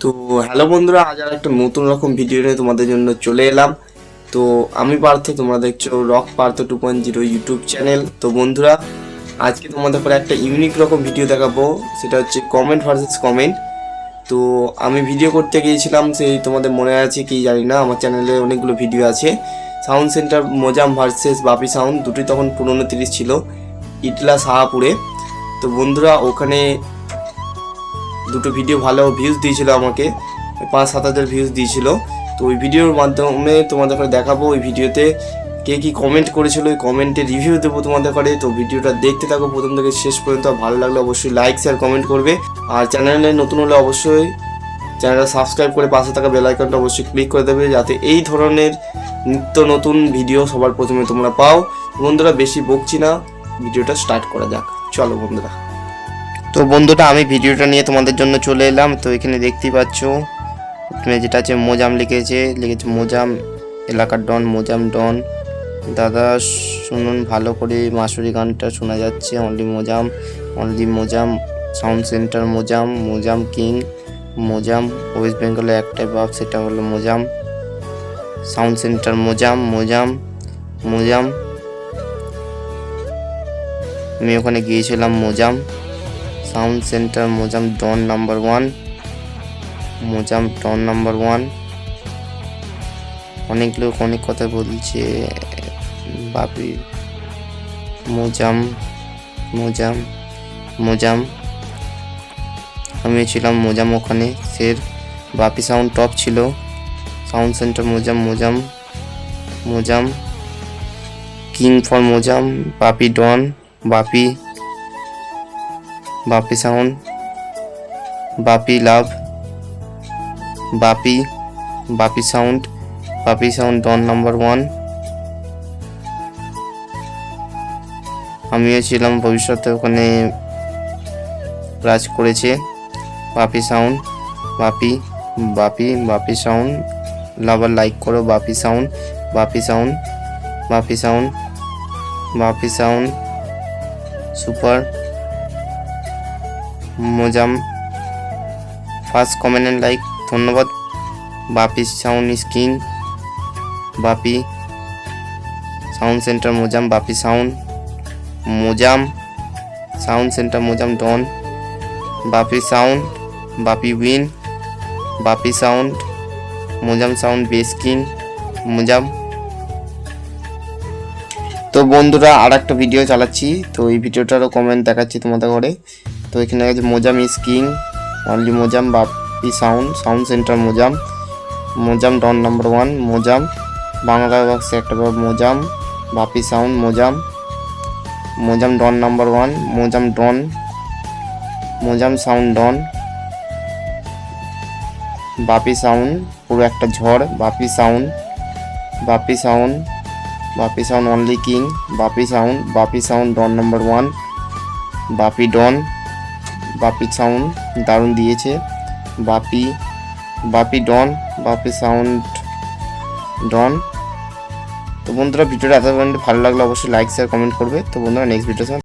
তো হ্যালো বন্ধুরা, আজ আর একটা নতুন রকম ভিডিও নিয়ে তোমাদের জন্য চলে এলাম। তো আমি পার্থ, তোমরা দেখছ rock Partha two point zero YouTube channel তো বন্ধুরা, আজকে তোমাদের পরে একটা ইউনিক রকম ভিডিও দেখাবো, সেটা হচ্ছে কমেন্ট ভার্সেস কমেন্ট তো আমি ভিডিও করতে গিয়েছিলাম, সেই তোমাদের মনে আছে কি জানি না, আমার চ্যানেলে অনেকগুলো ভিডিও আছে। Sound centre Mojam versus Bapi sound দুটোই তখন পুরনো তিরিশ ছিল, ইটলা সাহাপুরে তো বন্ধুরা, ওখানে দুটো ভিডিও ভালো ভিউজ দিয়েছিল আমাকে, পাঁচ সাত হাজার ভিউজ দিয়েছিল। তো ওই ভিডিওর মাধ্যমে তোমাদের দেখাবো, ওই ভিডিওতে কে কী কমেন্ট করেছিল, ওই কমেন্টে রিভিউ দেবো তোমাদের করে। তো ভিডিওটা দেখতে থাকো, প্রথম থেকে শেষ পর্যন্ত। ভালো লাগলে অবশ্যই লাইক শেয়ার কমেন্ট করবে। আর চ্যানেলে নতুন হলে অবশ্যই চ্যানেলটা সাবস্ক্রাইব করে পাশে থাকা বেল আইকনটা অবশ্যই ক্লিক করে দেবে, যাতে এই ধরনের নিত্য নতুন ভিডিও সবার প্রথমে তোমরা পাও। বন্ধুরা, বেশি বকছি না ভিডিওটা স্টার্ট করা যাক। চলো বন্ধুরা। তো বন্ধুটা আমি ভিডিওটা নিয়ে তোমাদের জন্য চলে এলাম। তো এখানে দেখতেই পাচ্ছ এখানে যেটা আছে মোজাম লিখেছে লিখেছে মোজাম, এলাকার ডন, মোজাম ডন। দাদা, শুনুন, ভালো করে মাসুরি গানটা শোনা যাচ্ছে। Only Mojam only Mojam sound centre Mojam Mojam king, Mojam west বেঙ্গলে একটাই বাপ সেটা হলো Mozam. Sound centre Mojam Mojam Mojam. আমি ওখানে গিয়েছিলাম Mojam. Sound centre Mojam don number one Mojam don number one অনেক লোক অনেক কথা বলছে বাপি মোজাম মোজাম মোজাম। আমি ছিলাম মোজাম ওখানে, সের বাপি সাউন্ড টপ ছিল। Sound centre Mojam Mojam Mojam. King for Mojam, Bapi don Bapi Bapi sound, Bapi love, Bapi Bapi sound Bapi sound don number one. আমিও ছিলাম ভবিষ্যতে ওখানে রাজ করেছে। Bapi sound, Bapi Bapi Bapi sound, lover like করো, Bapi sound Bapi sound Bapi sound Bapi sound, super. Mojam. First comment and like ধন্যবাদ। Bapi sound is Bapi sound centre Mojam, Bapi sound Mojam sound centre Mojam don Bapi sound Bapi win Bapi sound Mojam sound bass king Mojam. তো বন্ধুরা আর একটা video চালাচ্ছি। তো এই ভিডিওটারও comment দেখাচ্ছি তোমাদের ঘরে। তো এখানে আছে Mojam is only Mojam, Bapi sound sound centre Mojam Mojam don number one Mojam, Bangla বাক্সে একটা Mojam, Bapi sound Mojam Mojam don number one Mojam don Mojam sound don Bapi sound পুরো একটা ঝড়, Bapi sound Bapi sound Bapi sound only king Bapi sound Bapi sound don number one Bapi don Bapi sound দারুণ দিয়েছে। Bapi Bapi don, Bapi sound don. তো বন্ধুরা, ভিডিওটা এত পর্যন্ত ভালো লাগলে অবশ্যই লাইক শেয়ার কমেন্ট করবে। তো বন্ধুরা নেক্সট ভিডিও